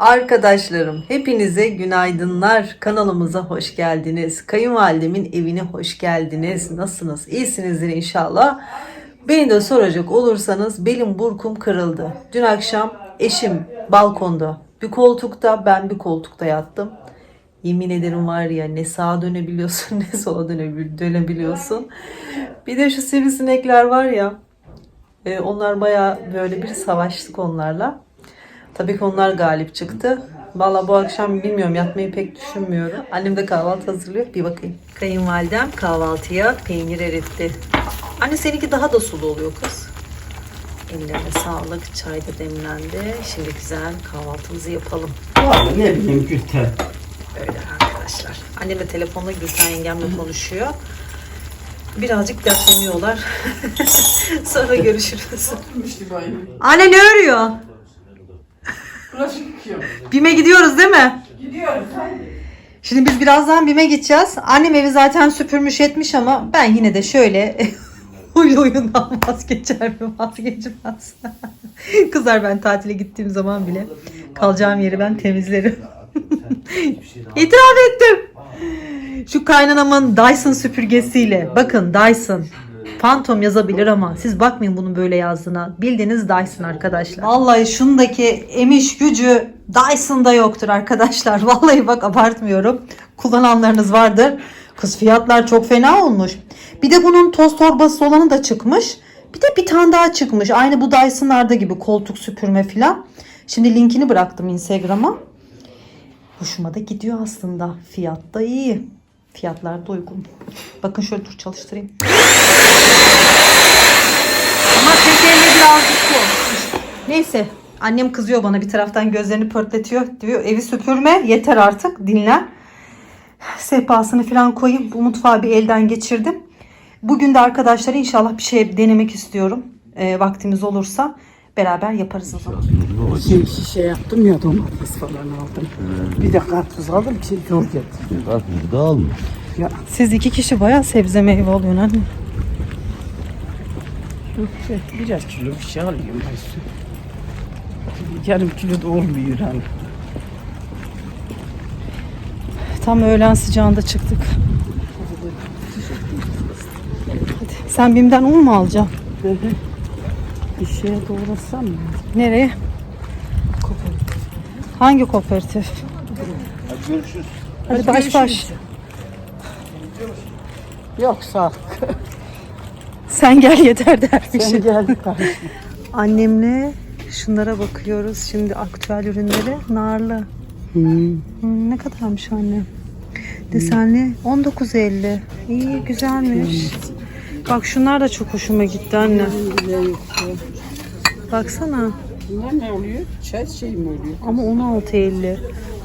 Arkadaşlarım hepinize günaydınlar. Kanalımıza hoş geldiniz. Kayınvalidemin evine hoş geldiniz. Nasılsınız? İyisinizdir inşallah. Beni de soracak olursanız belim burkum kırıldı. Dün akşam eşim balkonda bir koltukta ben bir koltukta yattım. Yemin ederim var ya ne sağa dönebiliyorsun ne sola dönebil- dönebiliyorsun. Bir de şu sivrisinekler var ya e, onlar baya böyle bir savaştık onlarla. Tabii ki onlar galip çıktı. Valla bu akşam bilmiyorum yatmayı pek düşünmüyorum. Annem de kahvaltı hazırlıyor. Bir bakayım. Kayınvalidem kahvaltıya peynir eritti. Anne seninki daha da sulu oluyor kız. Ellerine sağlık. Çay da demlendi. Şimdi güzel kahvaltımızı yapalım. Vallahi ne bileyim Gülten. Öyle arkadaşlar. Annem de telefonla Gülten yengemle konuşuyor. Birazcık dertleniyorlar. Sonra görüşürüz. Anne ne örüyor? Bulaşık yıkıyorum. Bime gidiyoruz değil mi? Gidiyoruz hadi. Şimdi biz birazdan BİM'e gideceğiz. Annem evi zaten süpürmüş etmiş ama ben yine de şöyle huylu huyundan vazgeçer mi vazgeçmez. Kızlar ben tatile gittiğim zaman bile kalacağım yeri ben temizlerim. İtiraf ettim. Şu kaynanamın Dyson süpürgesiyle bakın Dyson Phantom yazabilir ama siz bakmayın bunun böyle yazdığına. Bildiğiniz Dyson arkadaşlar. Vallahi şundaki emiş gücü Dyson'da yoktur arkadaşlar. Vallahi bak abartmıyorum. Kullananlarınız vardır. Kız fiyatlar çok fena olmuş. Bir de bunun toz torbası olanı da çıkmış. Bir de bir tane daha çıkmış. Aynı bu Dyson'larda gibi koltuk süpürme filan. Şimdi linkini bıraktım Instagram'a. Hoşuma da gidiyor aslında. Fiyat da iyi. Fiyatlar da uygun. Bakın şöyle dur çalıştırayım. Elle birazcık bu. Neyse. Annem kızıyor bana bir taraftan gözlerini pörtletiyor. Diyor evi süpürme yeter artık dinlen. Sehpasını falan koyayım. Bu mutfağı bir elden geçirdim. Bugün de arkadaşlar inşallah bir şey denemek istiyorum. Ee, vaktimiz olursa beraber yaparız o zaman. Şey, şişe yaptım ya domates falan aldım. Bir de karpuz aldım ki zor getirdim. Bak burada almış. Ya Siz iki kişi bayağı sebze meyve alıyorsun anne. Şey, birer kilo bir şey alıyorum ben su. Yarım kilo da olmuyor hani. Tam öğlen sıcağında çıktık. Hadi. Sen Bim'den un mu alacaksın? Bir şeye doğrasam mı? Nereye? Hangi kooperatif? Hadi görüşürüz. Hadi baş baş. Yok sağ ol. Sen gel yeter dermişim. Sen gel karışma. Annemle şunlara bakıyoruz. Şimdi aktüel ürünleri narlı. Hmm. Hmm, ne kadarmış anne? Desenli 19.50. İyi güzelmiş. Bak şunlar da çok hoşuma gitti anne. Baksana. Bunlar ne oluyor? Çay şey mi oluyor? Ama 16.50.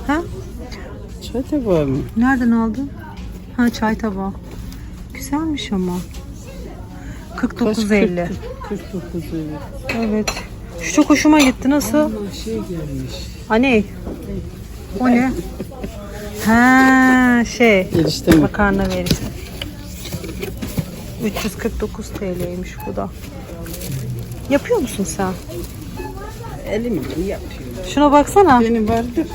Ha? Çay tabağı mı? Nereden aldın? Ha çay tabağı. Güzelmiş ama. 49.50. 49 evet. Şu çok hoşuma gitti. Nasıl? Ama şey gelmiş. Anne. O ne? Ha şey. Erişte mi? Makarna verisi. 349 TL'ymiş bu da. Yapıyor musun sen? Elimle yapıyorum. Şuna baksana. Benim vardı.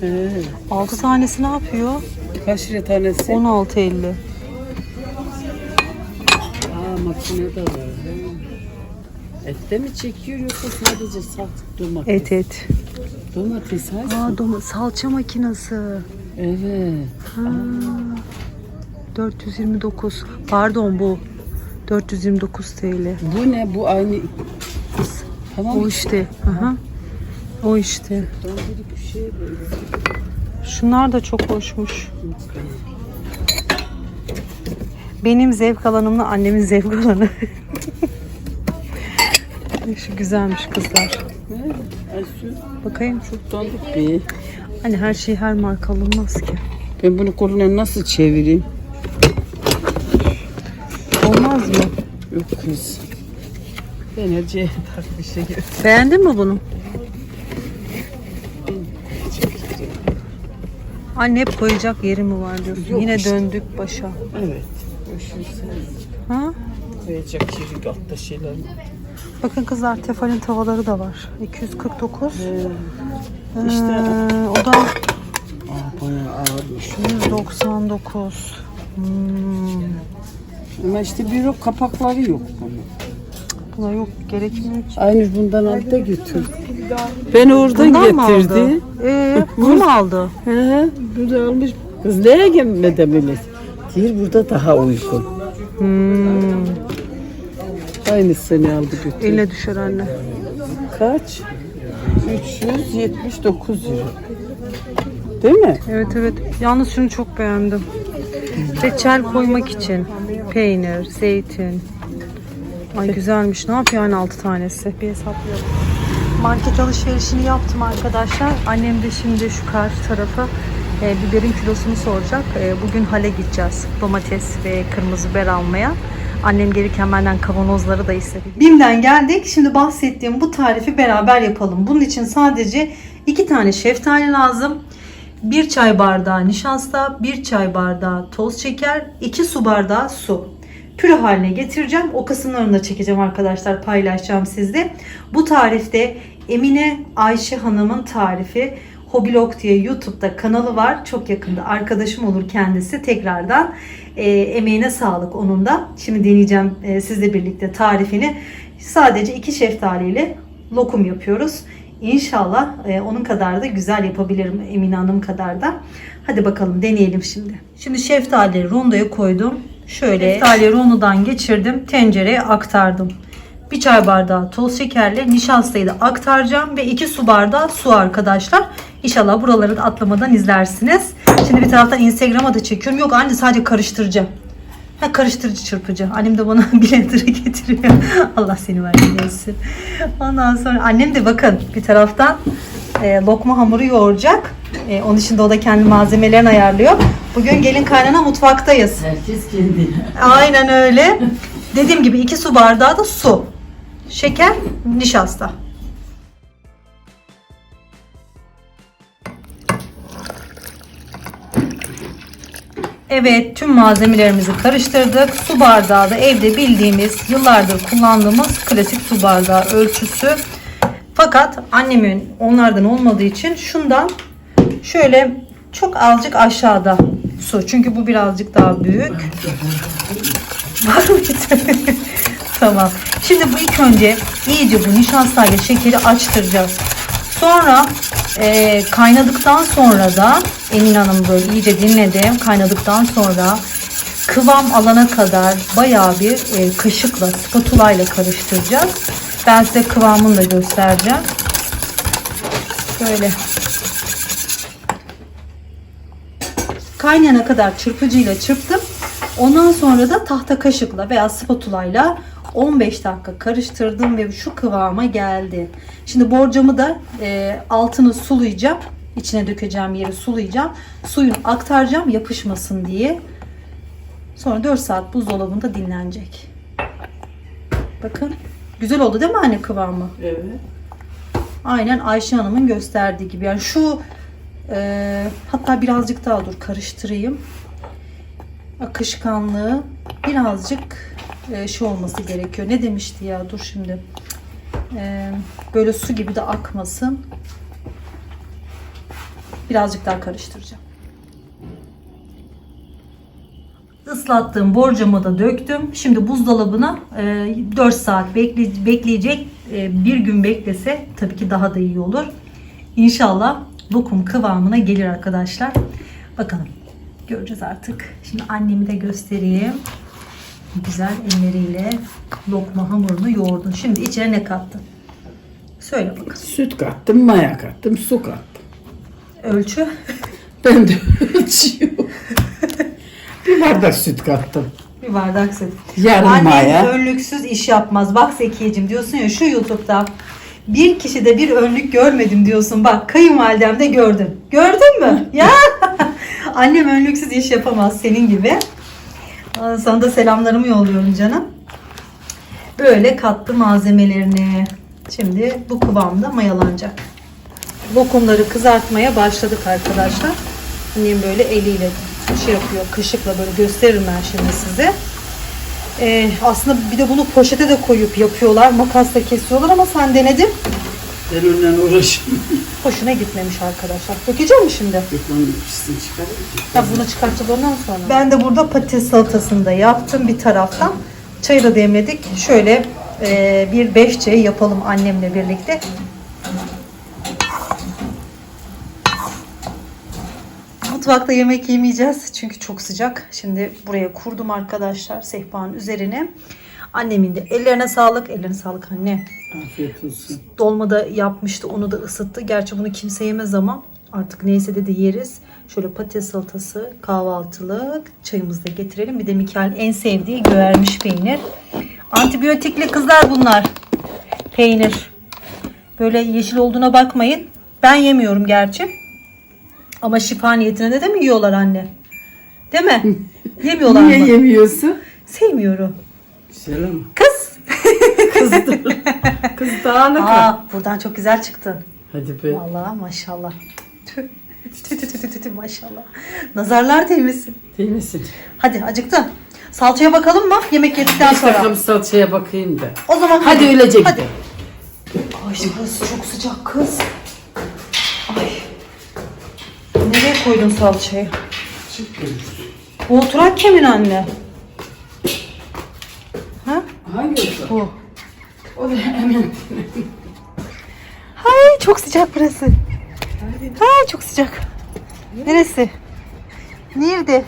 He. 6 tanesi ne yapıyor? Kaç lira tanesi? 16.50. Aa makine de var. Ette mi çekiyor yoksa sadece salt domates? Et et. Domates ha? Aa doma- salça makinası. Evet. Ha. 429. Pardon bu. 429 TL. Bu ne? Bu aynı. Tamam. O işte. Aha. O işte. Şey. Şunlar da çok hoşmuş. Benim zevk alanımla annemin zevk alanı. Şu güzelmiş kızlar. Bakayım. Çok dandik bir. Hani her şey her marka alınmaz ki. Ben bunu koluna nasıl çevireyim? Olmaz mı? Yok kız. Ben Ece'ye tak bir şey gör. Beğendin mi bunu? Anne hep koyacak yeri mi var diyorsun. Yok Yine işte. döndük başa. Evet. Ha? Koyacak yeri altta şeyler. Bakın kızlar tefalin tavaları da var. 249. Ee, işte Ee, o da Aa, bayağı ağırmış. 199. Hmm, Ama işte büro kapakları yok bunun. buna yok gerekmiyor ki. Aynı bundan aldı da götürdü. Ben oradan Bundan mı getirdi. aldı? Ee, bunu mu aldı? He, burada almış. Kız neye gelmedi böyle? Diyor burada daha uygun. Hmm, Aynısını aldı götürdü. eline düşer anne. Kaç? 379 euro. Değil mi? Evet evet. Yalnız şunu çok beğendim. Reçel koymak için. Peynir, zeytin. Ay güzelmiş. Ne yapıyor yani 6 tanesi? Bir hesaplayalım. Market alışverişini yaptım arkadaşlar. Annem de şimdi şu karşı tarafa e, biberin kilosunu soracak. E, bugün hale gideceğiz. Domates ve kırmızı biber almaya. Annem gelirken benden kavanozları da istedi. Bim'den geldik. Şimdi bahsettiğim bu tarifi beraber yapalım. Bunun için sadece iki tane şeftali lazım. 1 çay bardağı nişasta, 1 çay bardağı toz şeker, 2 su bardağı su. Püre haline getireceğim. O kısımlarını da çekeceğim arkadaşlar. Paylaşacağım sizle. Bu tarifte Emine Ayşe Hanım'ın tarifi. Hobilog diye YouTube'da kanalı var. Çok yakında arkadaşım olur kendisi. Tekrardan e, emeğine sağlık onun da. Şimdi deneyeceğim e, sizle birlikte tarifini. Sadece iki şeftaliyle lokum yapıyoruz. İnşallah e, onun kadar da güzel yapabilirim Emine Hanım kadar da. Hadi bakalım deneyelim şimdi. Şimdi şeftalileri rondoya koydum. Şöyle şeftaliyi rondodan geçirdim. Tencereye aktardım. Bir çay bardağı toz şekerle nişastayı da aktaracağım ve 2 su bardağı su arkadaşlar. İnşallah buraları da atlamadan izlersiniz. Şimdi bir taraftan Instagram'a da çekiyorum. Yok anne sadece karıştıracağım. Ha karıştırıcı çırpıcı. Annem de bana blender'ı getiriyor. Allah seni vermesin. Ondan sonra annem de bakın bir taraftan e, lokma hamuru yoğuracak. E, onun için de o da kendi malzemelerini ayarlıyor. Bugün gelin kaynana mutfaktayız. Herkes kendine. Aynen öyle. Dediğim gibi 2 su bardağı da su. Şeker, nişasta. Evet tüm malzemelerimizi karıştırdık. Su bardağı da evde bildiğimiz yıllardır kullandığımız klasik su bardağı ölçüsü. Fakat annemin onlardan olmadığı için şundan şöyle çok azıcık aşağıda su. Çünkü bu birazcık daha büyük. Tamam. Şimdi bu ilk önce iyice bu nişastayla şekeri açtıracağız. Sonra e, kaynadıktan sonra da Emin Hanım böyle iyice dinledim. Kaynadıktan sonra kıvam alana kadar bayağı bir e, kaşıkla, spatula ile karıştıracağız. Ben size kıvamını da göstereceğim. Şöyle. Kaynayana kadar çırpıcıyla çırptım. Ondan sonra da tahta kaşıkla veya spatula ile 15 dakika karıştırdım ve şu kıvama geldi. Şimdi borcamı da e, altını sulayacağım. İçine dökeceğim yeri sulayacağım. Suyunu aktaracağım yapışmasın diye. Sonra 4 saat buzdolabında dinlenecek. Bakın. Güzel oldu değil mi anne kıvamı? Evet. Aynen Ayşe Hanım'ın gösterdiği gibi. Yani şu e, hatta birazcık daha dur karıştırayım. Akışkanlığı birazcık e, şey olması gerekiyor. Ne demişti ya? Dur şimdi. E, böyle su gibi de akmasın. Birazcık daha karıştıracağım. Islattığım borcamı da döktüm. Şimdi buzdolabına e, 4 saat bekle, bekleyecek. E, bir gün beklese tabii ki daha da iyi olur. İnşallah lokum kıvamına gelir arkadaşlar. Bakalım. Göreceğiz artık. Şimdi annemi de göstereyim. Güzel elleriyle lokma hamurunu yoğurdun. Şimdi içine ne kattın? Söyle bakalım. Süt kattım, maya kattım, su kattım. Ölçü. Ben de ölçüyorum. bir bardak süt kattım. Bir bardak süt. Yarım Annem maya. önlüksüz iş yapmaz. Bak Zekiyeciğim diyorsun ya şu YouTube'da bir kişide bir önlük görmedim diyorsun. Bak kayınvalidemde gördüm. Gördün mü? ya annem önlüksüz iş yapamaz senin gibi. Sana da selamlarımı yolluyorum canım. Böyle kattı malzemelerini. Şimdi bu kıvamda mayalanacak. Lokumları kızartmaya başladık arkadaşlar. Annem böyle eliyle şey yapıyor, kaşıkla böyle gösteririm ben şimdi size. Ee, aslında bir de bunu poşete de koyup yapıyorlar. Makasla kesiyorlar ama sen denedin. Ben onunla uğraşayım. Hoşuna gitmemiş arkadaşlar. Dökeceğim mi şimdi? Yok onun üstünü çıkarayım. Ha, bunu çıkartacağız ondan sonra. Ben de burada patates salatasını da yaptım bir taraftan. Çayı da demledik. Şöyle e, bir beş çayı yapalım annemle birlikte. Mutfakta yemek yemeyeceğiz çünkü çok sıcak. Şimdi buraya kurdum arkadaşlar sehpanın üzerine. Annemin de ellerine sağlık. Ellerine sağlık anne. Afiyet olsun. Dolma da yapmıştı. Onu da ısıttı. Gerçi bunu kimse yemez ama artık neyse de de yeriz. Şöyle patates salatası, kahvaltılık çayımızı da getirelim. Bir de Mikael en sevdiği göğermiş peynir. Antibiyotikli kızlar bunlar. Peynir. Böyle yeşil olduğuna bakmayın. Ben yemiyorum gerçi. Ama şifa niyetine de, de mi yiyorlar anne? Değil mi? Yemiyorlar Niye mı? yemiyorsun? Sevmiyorum. Güzel ama. Kız. Kızdır. Kız dağınık. Aa, buradan çok güzel çıktın. Hadi be. Vallahi maşallah. Tüh. Tü tü tü tü tü tü, maşallah. Nazarlar değmesin. Değil misin? Hadi acıktın. Salçaya bakalım mı? Yemek yedikten Bir sonra. bakalım salçaya bakayım da. O zaman Hadi öylece Hadi. gidelim. Ay burası çok sıcak kız. Ay. Nereye koydun salçayı? Bu oturak kimin anne? Ha? Hangi olsa? Bu. O da hemen. Ay çok sıcak burası. Ay çok sıcak. Neresi? Nerede?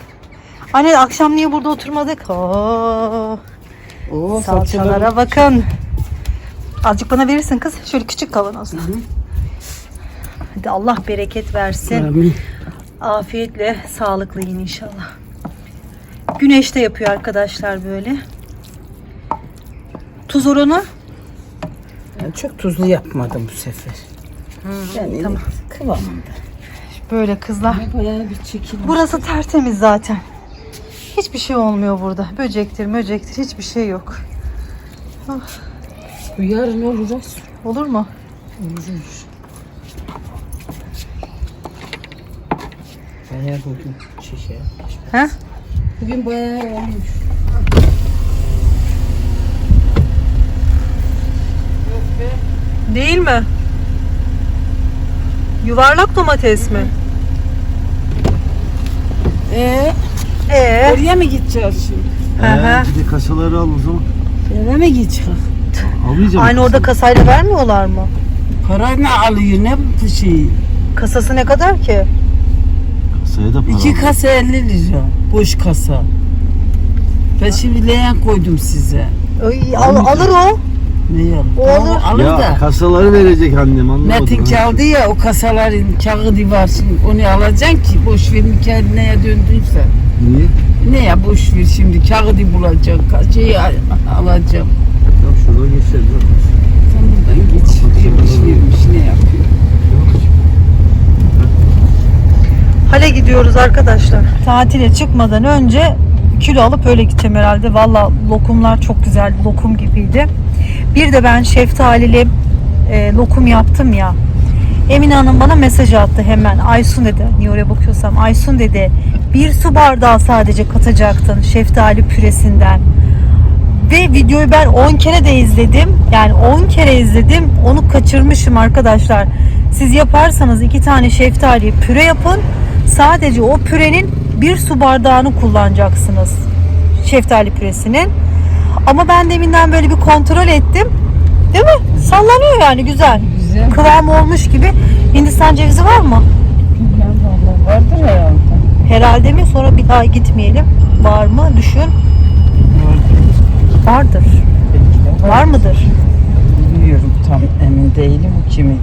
Anne akşam niye burada oturmadık? Oo, Oo, salçalara bakın. Azıcık bana verirsin kız. Şöyle küçük kavanozla. Hadi Allah bereket versin. Amin. Afiyetle sağlıklı yiyin inşallah. Güneşte yapıyor arkadaşlar böyle. Tuz oranı Ben çok tuzlu yapmadım bu sefer. yani tamam. kıvamında. böyle kızlar. Bayağı bir çekim. Burası tertemiz zaten. Hiçbir şey olmuyor burada. Böcektir, möcektir hiçbir şey yok. Bu yarın olur az. Olur mu? Olur. Bayağı bugün şişe. He? Bugün bayağı olmuş. Değil mi? Yuvarlak domates mi? Ee, Ee, oraya mı gideceğiz şimdi? Hı hı. Ee, bir de kasaları al o zaman. Eve mi gideceğiz? Almayacağım. aynı orada kasayla vermiyorlar mı? Para ne alıyor ne bu şey? Kasası ne kadar ki? Kasaya da para İki al. kasa 50 lira. Boş kasa. Ben şimdi leğen koydum size. Ay, al- alır o. Yalan? O alır. Alır Ya da. kasaları verecek annem anlamadım. Metin çaldı ya o kasaların kağıdı var şimdi onu alacaksın ki boş ver Mikail neye döndüyse. Niye? Ne ya boş ver şimdi kağıdı bulacak, şeyi al- alacağım. Ya şuradan geçelim. Sen buradan geç. Yemiş vermiş ne yapıyor? Hale gidiyoruz arkadaşlar. Tatile çıkmadan önce kilo alıp öyle gideceğim herhalde. Valla lokumlar çok güzel. Lokum gibiydi. Bir de ben şeftalili e, lokum yaptım ya. Emine Hanım bana mesaj attı hemen. Aysun dedi. Niye oraya bakıyorsam. Aysun dedi. Bir su bardağı sadece katacaktın şeftali püresinden. Ve videoyu ben 10 kere de izledim. Yani 10 kere izledim. Onu kaçırmışım arkadaşlar. Siz yaparsanız iki tane şeftali püre yapın. Sadece o pürenin bir su bardağını kullanacaksınız. Şeftali püresinin. Ama ben deminden böyle bir kontrol ettim. Değil mi? Sallanıyor yani güzel. Güzel. Kıvam olmuş gibi. Hindistan cevizi var mı? Ben vallahi vardır herhalde. Herhalde mi? Sonra bir daha gitmeyelim. Var mı? Düşün. Vardır. Vardır. Belki de Var mıdır? Bilmiyorum tam emin değilim kimin.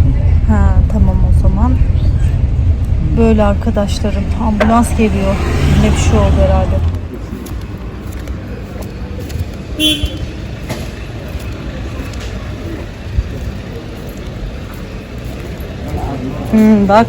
Ha tamam o zaman. Böyle arkadaşlarım ambulans geliyor. Yine bir şey oldu herhalde. Hmm, bak.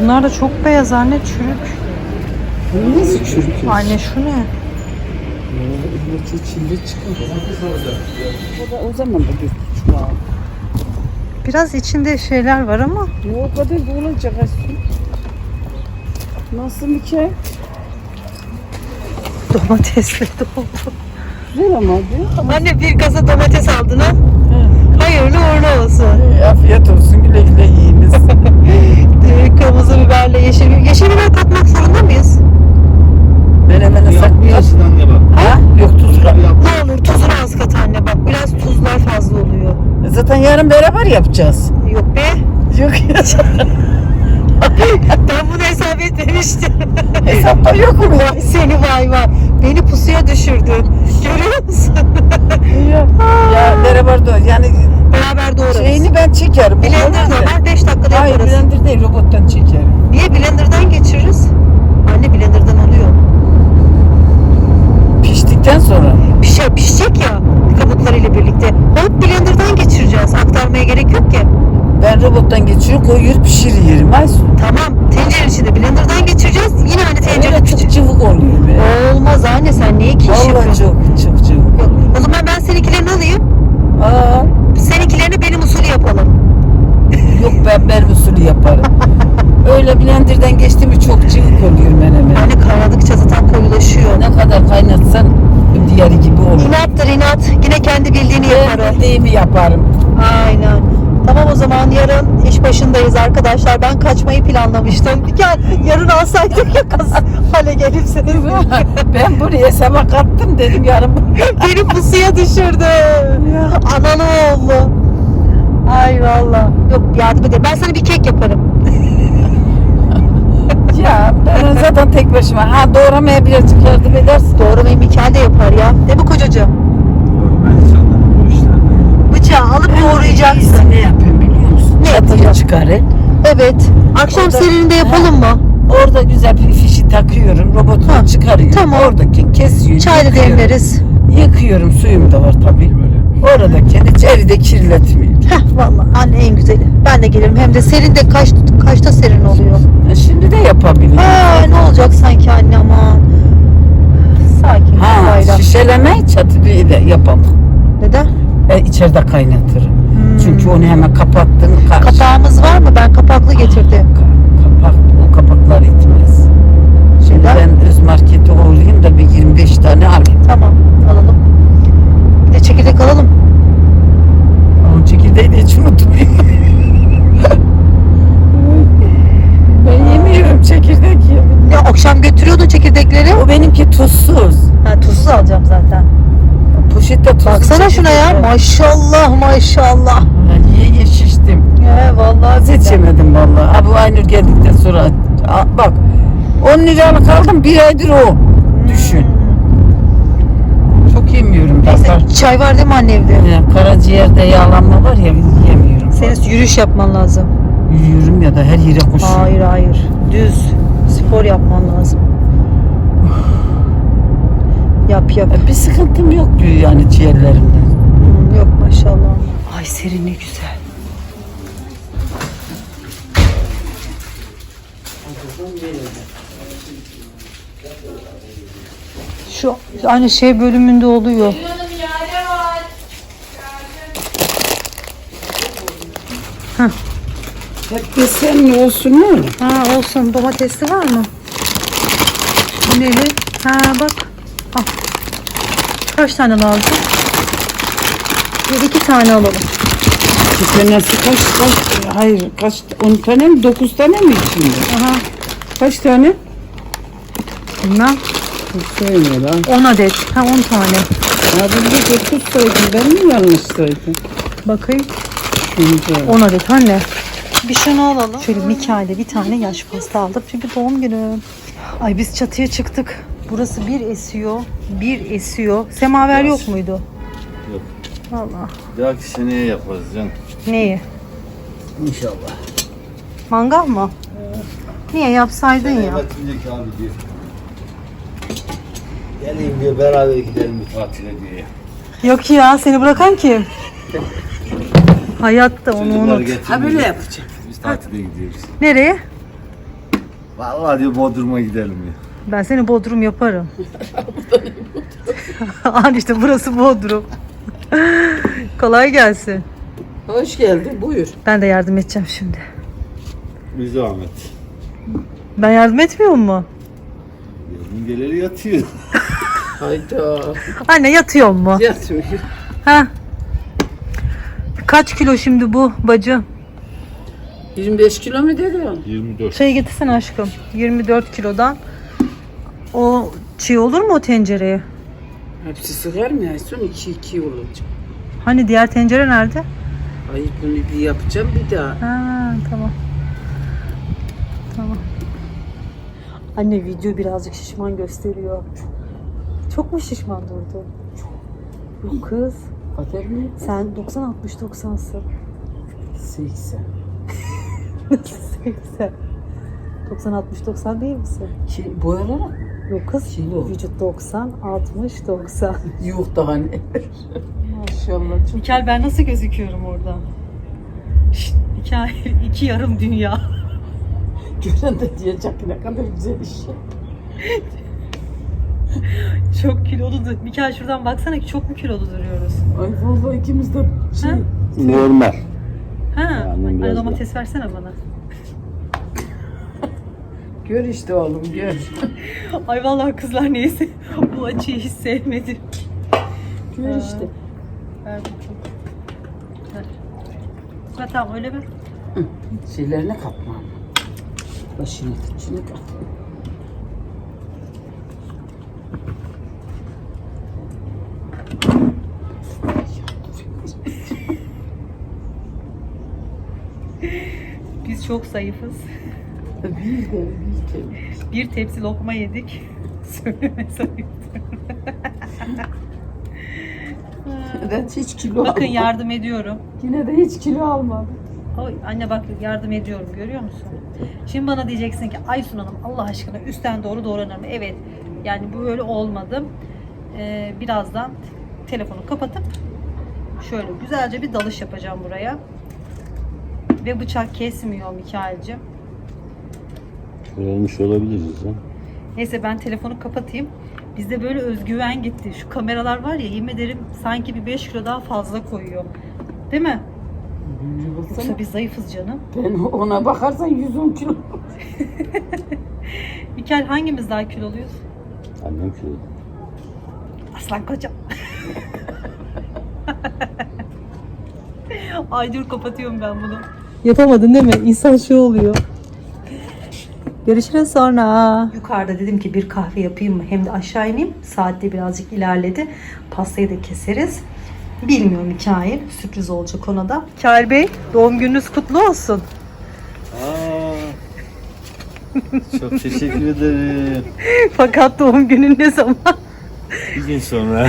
Bunlar da çok beyaz anne çürük. Nasıl çürük? Anne şu ne? Çilli çıkıyor. O da o zaman da bir çuval. Biraz içinde şeyler var ama Ne o kadar da olacak aslında. Nasıl Mike? domatesle doldu. Güzel ama diyor. Anne bir kasa domates aldın ha. Hayırlı uğurlu olsun. Afiyet olsun güle güle yiyiniz. Ee, Kırmızı biberle yeşil biber. Yeşil biber katmak zorunda mıyız? Menemene aslında ya bak. Ha? Yok tuz kal. Ne olur tuzunu az kat anne bak. Biraz tuzlar fazla oluyor. Zaten yarın beraber yapacağız. Yok be. Yok ya. Ben bunu hesap etmemiştim. Hesapta yok mu? Vay seni vay vay. Beni pusuya düşürdü. Görüyor musun? ya, ya beraber de yani Beraber doğrarız. şeyini ben çekerim. Blender de var 5 dakikada Hayır yaparız. blender değil robottan çekerim. Niye blenderdan geçiririz? Anne blenderdan oluyor. Piştikten sonra. Pişe, pişecek ya kabuklarıyla birlikte. Hop blenderdan geçireceğiz. Aktarmaya gerek yok ki. Ben robottan geçiyorum koyuyor pişiriyorum. Aysun. Tamam tencerenin içinde blenderdan geçireceğiz. Yine aynı tencere Öyle çok cıvık oluyor be. Olmaz anne sen niye ki Vallahi yapıyorsun? çok çok cıvık. O zaman ben seninkilerini alayım. Aa, Seninkilerini benim usulü yapalım. yok ben benim usulü yaparım. Öyle blenderdan geçti mi çok cıvık oluyor menemen. Anne kaynadıkça zaten koyulaşıyor. Ne kadar kaynatsan diğeri gibi olur. İnattır inat. Yine kendi bildiğini yapar o. Ben bildiğimi yaparım. Aynen. Tamam o zaman yarın iş başındayız arkadaşlar. Ben kaçmayı planlamıştım. Gel yarın alsaydık ya kız hale gelip seni. ben buraya sabah kattım dedim yarın. Beni pusuya düşürdü. Ananı oğlu. Ay valla. Yok yardım ederim. Ben sana bir kek yaparım. ya ben zaten tek başıma. Ha doğramaya birazcık yardım edersin. Doğramayı Mikael de yapar ya. Değil mi kocacığım? Ben hiç anlamam bu Bıçağı alıp doğrayacaksın. Ne yapıyorum biliyor musun? Ne yapacağım? çıkarır. Evet. Akşam Orada- senininde yapalım mı? Orada güzel bir fişi takıyorum. Robotunu Ha, çıkarıyorum. tamam. Oradaki kesiyor. Çay da yıkıyorum. demleriz. Yıkıyorum. Suyum da var tabii. Orada kendi içeri de kirletmiyor. Heh vallahi anne en güzeli. Ben de gelirim. Hem de serin de kaç, kaçta serin oluyor. Şimdi de yapabilirim. Aa ne olacak sanki anne aman. Sakin Ha, şişeleme çatıda da yapamam. Neden? Ben içeride kaynatırım. Hmm. Çünkü onu hemen kapattın. Ka- Kapağımız var mı? Ben kapaklı getirdim. Ka- kapak, o kapaklar itmez. Şimdi Neden? ben öz markete uğrayayım da bir 25 tane alayım. Tamam alalım. Bir de çekirdek alalım. O çekirdeği de hiç unutmayayım. ben yemiyorum çekirdek yemiyorum. Ya akşam götürüyordun çekirdekleri. O benimki tuzsuz. Ha tuzsuz alacağım zaten. Poşette tuzlu Baksana şuna ya. Maşallah maşallah. Ben Ye ye şiştim. He vallahi. Seçemedim vallahi. Ha bu Aynur geldikten sonra Aa, bak 10 liralık aldım bir aydır o. Düşün. Çok yemiyorum. Neyse çay var değil mi anne evde? Karaciğerde yağlanma var ya yemiyorum. Senin yürüyüş yapman lazım. Yürüyorum ya da her yere koşuyorum. Hayır hayır. Düz. Spor yapman lazım. Yap yap. Bir sıkıntım yok diyor yani ciğerlerimde. Hmm, Yok maşallah. Ay serin ne güzel. Şu aynı şey bölümünde oluyor. Hep desenli olsun mu? Ha olsun. Domatesli var mı? Bu neli? Ha bak. Kaç tane lazım? Bir iki tane alalım. Bir tanesi kaç, kaç, hayır kaç, 10 tane mi, 9 tane mi içinde? Aha. Kaç tane? Bilmem. Söyle lan. 10 adet. Ha 10 tane. Ya ben de 9 saydım, ben mi yanlış saydım? Bakayım. Şimdi. 10 adet anne. Bir şunu alalım. Şöyle Mikail'de bir tane yaş pasta aldık. Çünkü doğum günü. Ay biz çatıya çıktık. Burası bir esiyor. Bir esiyor. Semaver yok muydu? Yok. Vallahi. Bir dahaki seneye yaparız canım. Neyi? İnşallah. Mangal mı? Niye yapsaydın ya? Evetindeki abi diyor. Geleyim diyor beraber gidelim bir tatile diyor. Yok ya seni bırakan kim? Hayatta onu Çocuklar unut. Ha böyle yapacak. Biz tatile gidiyoruz. Nereye? Vallahi diyor Bodrum'a gidelim diyor. Ben seni Bodrum yaparım. An işte burası Bodrum. Kolay gelsin. Hoş geldin. Buyur. Ben de yardım edeceğim şimdi. Bir zahmet. Ben yardım etmiyor mu? Yazın geleli yatıyor. Hayda. Anne yatıyor mu? Yatmıyor. Ha? Kaç kilo şimdi bu bacı? 25 kilo mu dedi 24. Şey getirsene aşkım. 24 kilodan. O çiğ olur mu o tencereye? Hepsi sığar mı? Son 2 2 olacak. Hani diğer tencere nerede? Ay bunu bir yapacağım bir daha. Ha tamam. Tamam. Anne video birazcık şişman gösteriyor. Çok mu şişman durdu? Yok kız. Kader mi? Sen 90 60 90'sın. 80. Nasıl 80? 90 60 90 değil misin? Ki boyalara? Yok kız. Kilo. Vücut 90 60 90. Yok daha ne? Maşallah çok. Mikel ben nasıl gözüküyorum orada? Şşt, Mikel iki yarım dünya. Gören de diyecek ki ne kadar güzel iş. Çok kilolu. dur- Mikel şuradan baksana ki çok mu kilolu duruyoruz? Ay vallahi ikimiz de şey. Ha? Normal. Ha, annem anne biraz domates versene bana. Gör işte oğlum gör. Ay vallahi kızlar neyse bu açıyı hiç sevmedim. gör işte. Ver bakayım. Ver. Ha tamam öyle ver. Şeylerine katma ama. Başını içine kat. Biz çok zayıfız. Bir de bir tepsi lokma yedik. Söyleme zayıf. Ben hiç kilo Bakın almadım. yardım ediyorum. Yine de hiç kilo almadım. Oy, anne bak yardım ediyorum görüyor musun? Şimdi bana diyeceksin ki Aysun Hanım Allah aşkına üstten doğru doğranır mı? Evet yani bu böyle olmadı. Ee, birazdan telefonu kapatıp şöyle güzelce bir dalış yapacağım buraya. Ve bıçak kesmiyor Mikail'cim. Olmuş olabiliriz ha. Neyse ben telefonu kapatayım. Bizde böyle özgüven gitti. Şu kameralar var ya yemin ederim sanki bir 5 kilo daha fazla koyuyor. Değil mi? Yoksa biz zayıfız canım. Ben ona bakarsan 110 kilo. Mikail hangimiz daha kiloluyuz? Annem kilo. Aslan kocam. Ay dur kapatıyorum ben bunu. Yapamadın değil mi? İnsan şey oluyor. Görüşürüz sonra. Yukarıda dedim ki bir kahve yapayım mı? Hem de aşağı ineyim. Saatte birazcık ilerledi. Pastayı da keseriz. Bilmiyorum Mikail. Sürpriz olacak ona da. Mikail Bey doğum gününüz kutlu olsun. Aa, çok teşekkür ederim. Fakat doğum günün ne zaman? Bir gün sonra.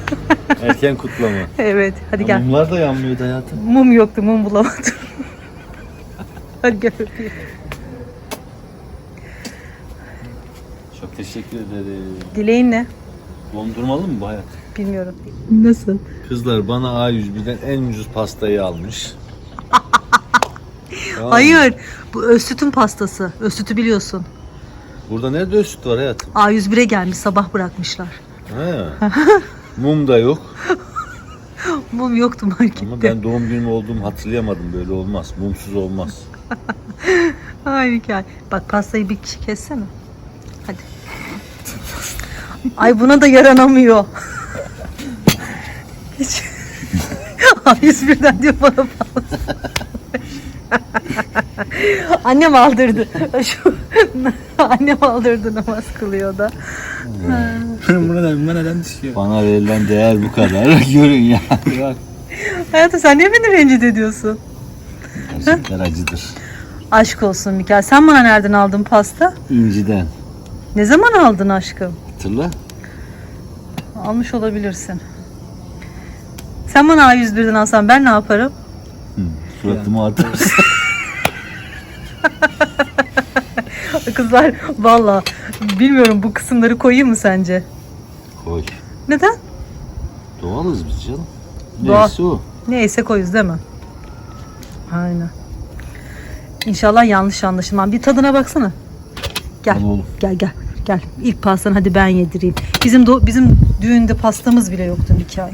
Erken kutlama. evet hadi gel. Mumlar da yanmıyordu hayatım. Mum yoktu mum bulamadım. hadi gel öpeyim. Çok teşekkür ederim. Dileğin ne? Dondurmalı mı bu hayat? Bilmiyorum. Nasıl? Kızlar bana A101'den en ucuz pastayı almış. Tamam mı? Hayır. Bu Özsüt'ün pastası. Özsüt'ü biliyorsun. Burada nerede öz süt var hayatım? A101'e gelmiş sabah bırakmışlar. Ha. Mum da yok. Mum yoktu markette. Ama ben doğum günüm olduğumu hatırlayamadım. Böyle olmaz. Mumsuz olmaz. Ay Mikael. Bak pastayı bir kişi kessene. Ay buna da yaranamıyor. Hiç. A101'den diyor bana pasta. Annem aldırdı. Şu, annem aldırdı namaz kılıyor da. buna da buna neden düşüyor? Bana verilen değer bu kadar. Görün ya. Bak. Hayatım sen niye beni rencide ediyorsun? Gerçekler acıdır. Aşk olsun Mikael. Sen bana nereden aldın pasta? İnciden. Ne zaman aldın aşkım? Hatırla. Almış olabilirsin. Sen bana A101'den alsan ben ne yaparım? Hı, Suratıma atarsın. Kızlar valla bilmiyorum bu kısımları koyayım mı sence? Koy. Neden? Doğalız biz canım. Doğal. Neyse o. Neyse koyuz değil mi? Aynen. İnşallah yanlış anlaşılmam. Bir tadına baksana. Gel. Al oğlum. Gel gel. Gel. İlk pastanı hadi ben yedireyim. Bizim do- bizim düğünde pastamız bile yoktu nikah.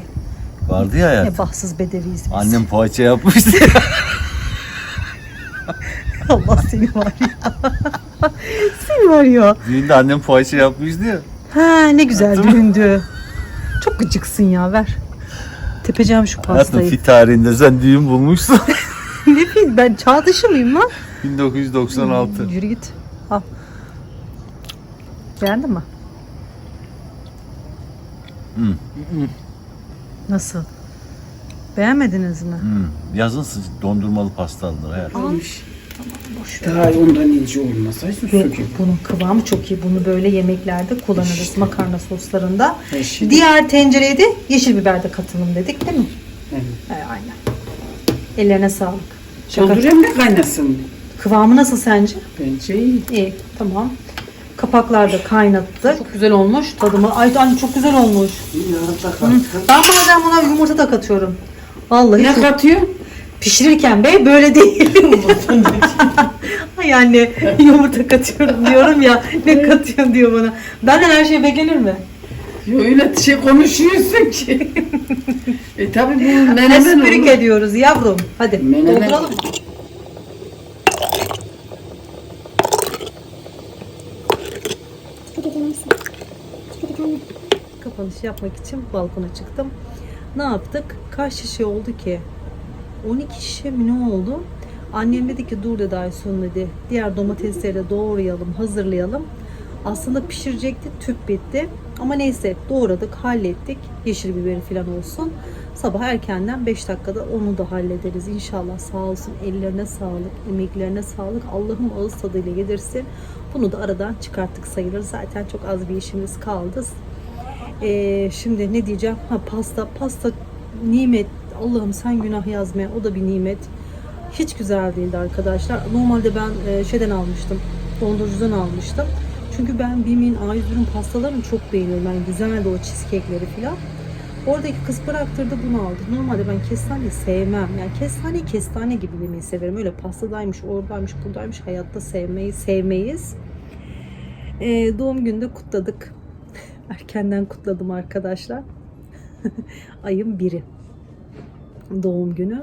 Vardı ya hayat. Ne bahtsız bedeviyiz biz. Annem poğaça yapmıştı. Allah seni var ya. seni var ya. Düğünde annem poğaça yapmıştı ya. Ha ne güzel düğündü. Çok gıcıksın ya ver. Tepeceğim şu Hayatım pastayı. fit tarihinde sen düğün bulmuşsun. ne fil ben çağ dışı mıyım lan? 1996. Yürü git. Al. Beğendin mi? Hı. Nasıl? Beğenmediniz mi? Hmm. Yazın sıcak dondurmalı pasta alınır hayatım. Olmuş. Boş ver. Daha ondan ince olmasaydı su Yok, gibi. bunun kıvamı çok iyi. Bunu böyle yemeklerde kullanırız. Makarna soslarında. Her şey. Diğer tencereye de yeşil biber de katalım dedik değil mi? Evet. He, aynen. Ellerine sağlık. Şaka. Doldurayım da kaynasın. Kıvamı nasıl sence? Bence iyi. İyi, tamam. Kapaklar da kaynattı. Çok güzel olmuş. Tadımı. Ay anne çok güzel olmuş. Ben bazen buna yumurta da katıyorum. Vallahi Ne katıyor? pişirirken be böyle değil. Ay anne yumurta katıyorum diyorum ya. Ne katıyorsun diyor bana. Benden her şey beklenir mi? Ya öyle şey konuşuyorsun ki. e tabi bu menemen Esprik olur. ediyoruz yavrum. Hadi Menemen. dolduralım. Yapmak için balkona çıktım. Ne yaptık? Kaç şişe oldu ki? 12 şişe mi ne oldu? Annem dedi ki dur dedi Aysun dedi. Diğer domatesleri de doğrayalım, hazırlayalım. Aslında pişirecekti, tüp bitti. Ama neyse doğradık, hallettik. Yeşil biberi falan olsun. Sabah erkenden 5 dakikada onu da hallederiz inşallah. Sağ olsun ellerine sağlık, emeklerine sağlık. Allah'ım ağız tadıyla yedirsin. Bunu da aradan çıkarttık sayılır. Zaten çok az bir işimiz kaldı. Ee, şimdi ne diyeceğim? Ha pasta, pasta nimet. Allah'ım sen günah yazmaya. O da bir nimet. Hiç güzel değildi arkadaşlar. Normalde ben e, şeyden almıştım. Dondurucudan almıştım. Çünkü ben Bim'in A101'in pastalarını çok beğeniyorum. Yani güzeldi o cheesecake'leri falan. Oradaki kız bıraktırdı bunu aldı. Normalde ben kestane sevmem. Yani kestane kestane gibi yemeyi severim. Öyle pastadaymış, oradaymış, buradaymış hayatta sevmeyi sevmeyiz. Ee, doğum günde kutladık. Erkenden kutladım arkadaşlar. Ayın biri. Doğum günü.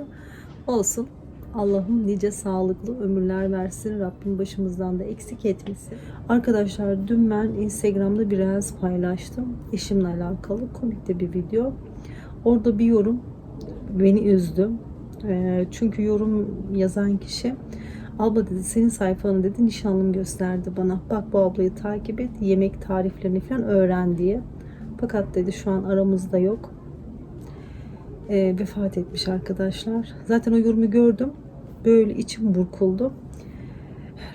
Olsun. Allah'ım nice sağlıklı ömürler versin. Rabbim başımızdan da eksik etmesin. Arkadaşlar dün ben Instagram'da bir reels paylaştım. Eşimle alakalı komik de bir video. Orada bir yorum beni üzdü. Ee, çünkü yorum yazan kişi Abla dedi senin sayfanı dedi nişanlım gösterdi bana. Bak bu ablayı takip et yemek tariflerini falan öğren diye. Fakat dedi şu an aramızda yok. Ee, vefat etmiş arkadaşlar. Zaten o yorumu gördüm. Böyle içim burkuldu.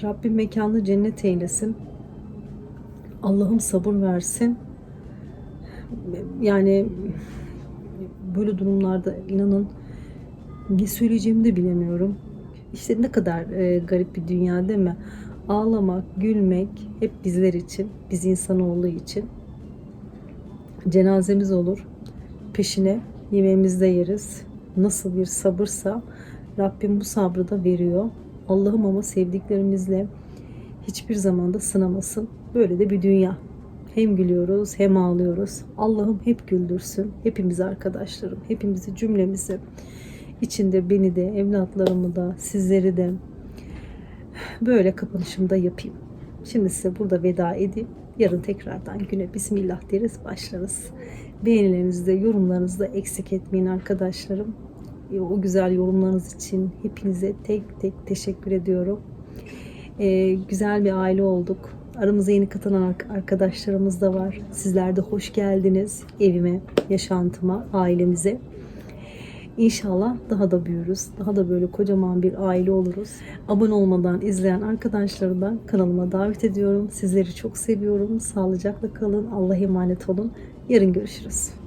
Rabbim mekanı cennet eylesin. Allah'ım sabır versin. Yani böyle durumlarda inanın ne söyleyeceğimi de bilemiyorum. İşte ne kadar e, garip bir dünya değil mi? Ağlamak, gülmek hep bizler için, biz insanoğlu için. Cenazemiz olur. Peşine yemeğimizi de yeriz. Nasıl bir sabırsa Rabbim bu sabrı da veriyor. Allah'ım ama sevdiklerimizle hiçbir zamanda sınamasın. Böyle de bir dünya. Hem gülüyoruz hem ağlıyoruz. Allah'ım hep güldürsün. Hepimizi arkadaşlarım, hepimizi cümlemizi içinde beni de, evlatlarımı da, sizleri de böyle kapanışımda yapayım. Şimdi size burada veda edeyim. Yarın tekrardan güne Bismillah deriz başlarız. Beğenilerinizi de yorumlarınızı da eksik etmeyin arkadaşlarım. O güzel yorumlarınız için hepinize tek tek teşekkür ediyorum. Ee, güzel bir aile olduk. Aramıza yeni katılan ar- arkadaşlarımız da var. Sizler de hoş geldiniz evime, yaşantıma, ailemize. İnşallah daha da büyürüz. Daha da böyle kocaman bir aile oluruz. Abone olmadan izleyen arkadaşları da kanalıma davet ediyorum. Sizleri çok seviyorum. Sağlıcakla kalın. Allah'a emanet olun. Yarın görüşürüz.